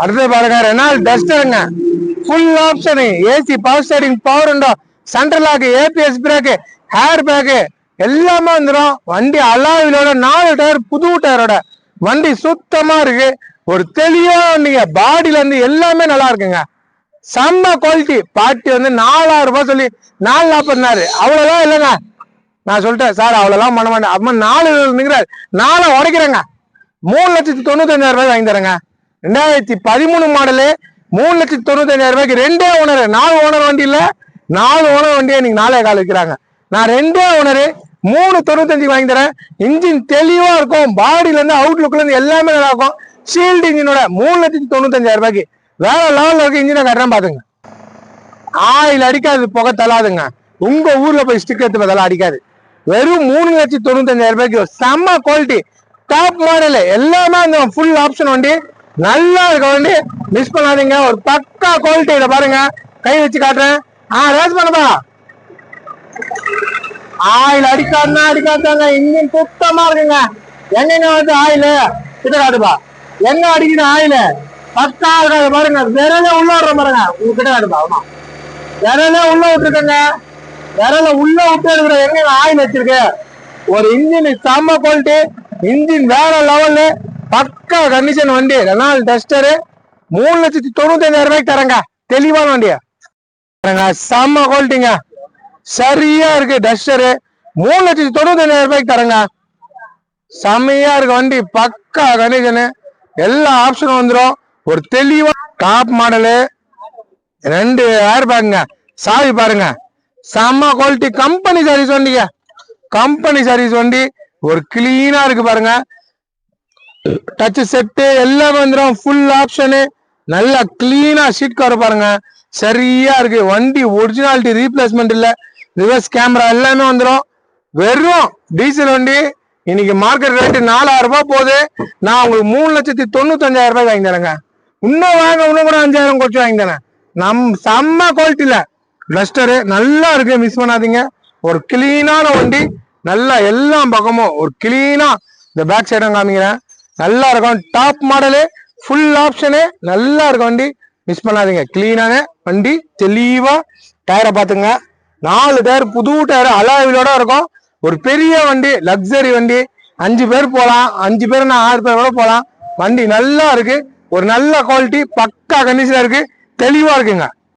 அடுத்து பாருங்க Renault டஸ்டருங்க. Full option AC power steering power உண்டோ? Central lock ABS brake airbag எல்லாமே வந்துடும் வண்டி அலாவிலோட நாலு டயர் புது டயரோட வண்டி சுத்தமா இருக்கு. ஒரு தெளிவா வண்டிங்க. பாடியில இருந்து எல்லாமே நல்லா இருக்குங்க. செம்ம குவாலிட்டி பாட்டி வந்து நாலாயிரம் ரூபாய் சொல்லி நாலு நாற்பதுனாரு அவ்வளோலாம் இல்லைங்க. நான் சொல்லிட்டேன் சார் அவ்வளோலாம் பண்ண மாட்டேன். அம்மா நாலு நிற்கிறார் நாளை உடைக்கிறேங்க. மூணு லட்சத்தி தொண்ணூத்தஞ்சாயிரம் ரூபாய் வாங்கி தரேங்க. ரெண்டாயிரத்தி பதிமூணு மாடலு மூணு லட்சத்தி தொண்ணூத்தஞ்சாயிரம் ரூபாய்க்கு ரெண்டே ஓனர் நாலு ஓனர் வண்டி இல்லை நாலு ஓனர் வண்டியை இன்னைக்கு நாலே கால் வைக்கிறாங்க. நான் ரெண்டே ஓனரு மூணு தொண்ணூத்தஞ்சு வாங்கி தரேன். இன்ஜின் தெளிவாக இருக்கும் பாடியிலேருந்து அவுட்லுக்லேருந்து எல்லாமே நல்லா இருக்கும். ஷீல்டு இன்ஜினோட மூணு லட்சத்தி தொண்ணூத்தஞ்சாயிரம் ரூபாய்க்கு வேற லெவலில் இருக்க இன்ஜினை கட்டுறேன் பாத்துங்க. ஆயில் அடிக்காது புகை தள்ளாதுங்க. உங்க ஊர்ல போய் ஸ்டிக் எடுத்து அதெல்லாம் அடிக்காது. வெறும் மூணு லட்சத்தி தொண்ணூத்தஞ்சாயிரம் ரூபாய்க்கு செம்ம குவாலிட்டி டாப் மாடல் எல்லாமே அந்த ஃபுல் ஆப்ஷன் வண்டி. நல்லா இருக்க வண்டி. மிஸ் பண்ணாதீங்க. ஒரு பக்கா குவாலிட்டி இதை பாருங்க. கை வச்சு காட்டுறேன். ஆ ரேஸ் பண்ணப்பா ஆயில் அடிக்காதுன்னா அடிக்காதாங்க. இன்ஜின் சுத்தமா இருக்குங்க. எங்கெங்க வந்து ஆயில்? கிட்ட காட்டுப்பா. எங்க அடிக்குது ஆயில்? பக்கா இருக்காது பாருங்க. விரல உள்ள விடுற பாருங்க. உங்ககிட்ட காட்டுப்பா. ஆமா. விரல உள்ள விட்டுருக்கங்க. விரல உள்ள விட்டு இருக்கிற எங்க ஆயில் வச்சிருக்கு. ஒரு இன்ஜின் செம்ம குவாலிட்டி இன்ஜின் வேற லெவலு பக்கா கண்டிஷன் வண்டி ரெனால் டஸ்டரு. மூணு லட்சத்தி தொண்ணூத்தஞ்சாயிரம் ரூபாய்க்கு தரேங்க. தெளிவான வண்டியா. தரேங்க செம்ம குவாலிட்டிங்க சரியா இருக்கு டஸ்டரு. மூணு லட்சத்தி தொண்ணூத்தஞ்சாயிரம் ரூபாய்க்கு தரேங்க. செம்மையா இருக்கு வண்டி பக்கா கண்டிஷனு எல்லா ஆப்ஷனும் வந்துடும் ஒரு தெளிவா டாப் மாடலு ரெண்டு ஏர் பேக்குங்க சாவி பாருங்க. செம்ம குவாலிட்டி கம்பெனி சர்வீஸ் வண்டிங்க. கம்பெனி சர்வீஸ் வண்டி. ஒரு கிளீனா இருக்கு பாருங்க. டச் செட்டு எல்லாமே வந்துடும் ஃபுல் ஆப்ஷனு நல்லா கிளீனா ஷீட் கவர் பாருங்க. சரியா இருக்கு. வண்டி ஒரிஜினாலிட்டி ரீப்ளேஸ்மெண்ட் இல்ல. ரிவர்ஸ் கேமரா எல்லாமே வந்துடும் வெறும் டீசல் வண்டி. இன்னைக்கு மார்க்கெட் ரேட்டு நாலாயிரம் ரூபாய் போகுது. நான் உங்களுக்கு மூணு லட்சத்தி தொண்ணூத்தஞ்சாயிரம் ரூபாய் வாங்கி தரேங்க. இன்னும் வாங்க இன்னும் கூட அஞ்சாயிரம் குறைச்சி வாங்கி தரேன். நம் செம்ம குவாலிட்டியில லஸ்டரு நல்லா இருக்கு மிஸ் பண்ணாதீங்க. ஒரு கிளீனான வண்டி. நல்லா எல்லா பக்கமும் ஒரு கிளீனா இந்த பேக் சைடும் காமிக்கிறேன். நல்லா இருக்கும் டாப் மாடலு ஃபுல் ஆப்ஷனு நல்லா இருக்கும் வண்டி. மிஸ் பண்ணாதீங்க. கிளீனான வண்டி தெளிவாக டயரை பார்த்துங்க நாலு டயர் புது டயர் அலாவிலோட இருக்கும். ஒரு பெரிய வண்டி லக்ஸரி வண்டி. அஞ்சு பேர் போகலாம். அஞ்சு பேர் நான் ஆறு பேர் கூட போகலாம். வண்டி நல்லா இருக்குது ஒரு நல்ல குவாலிட்டி பக்கா கண்டிஷனாக இருக்குது தெளிவாக இருக்குங்க.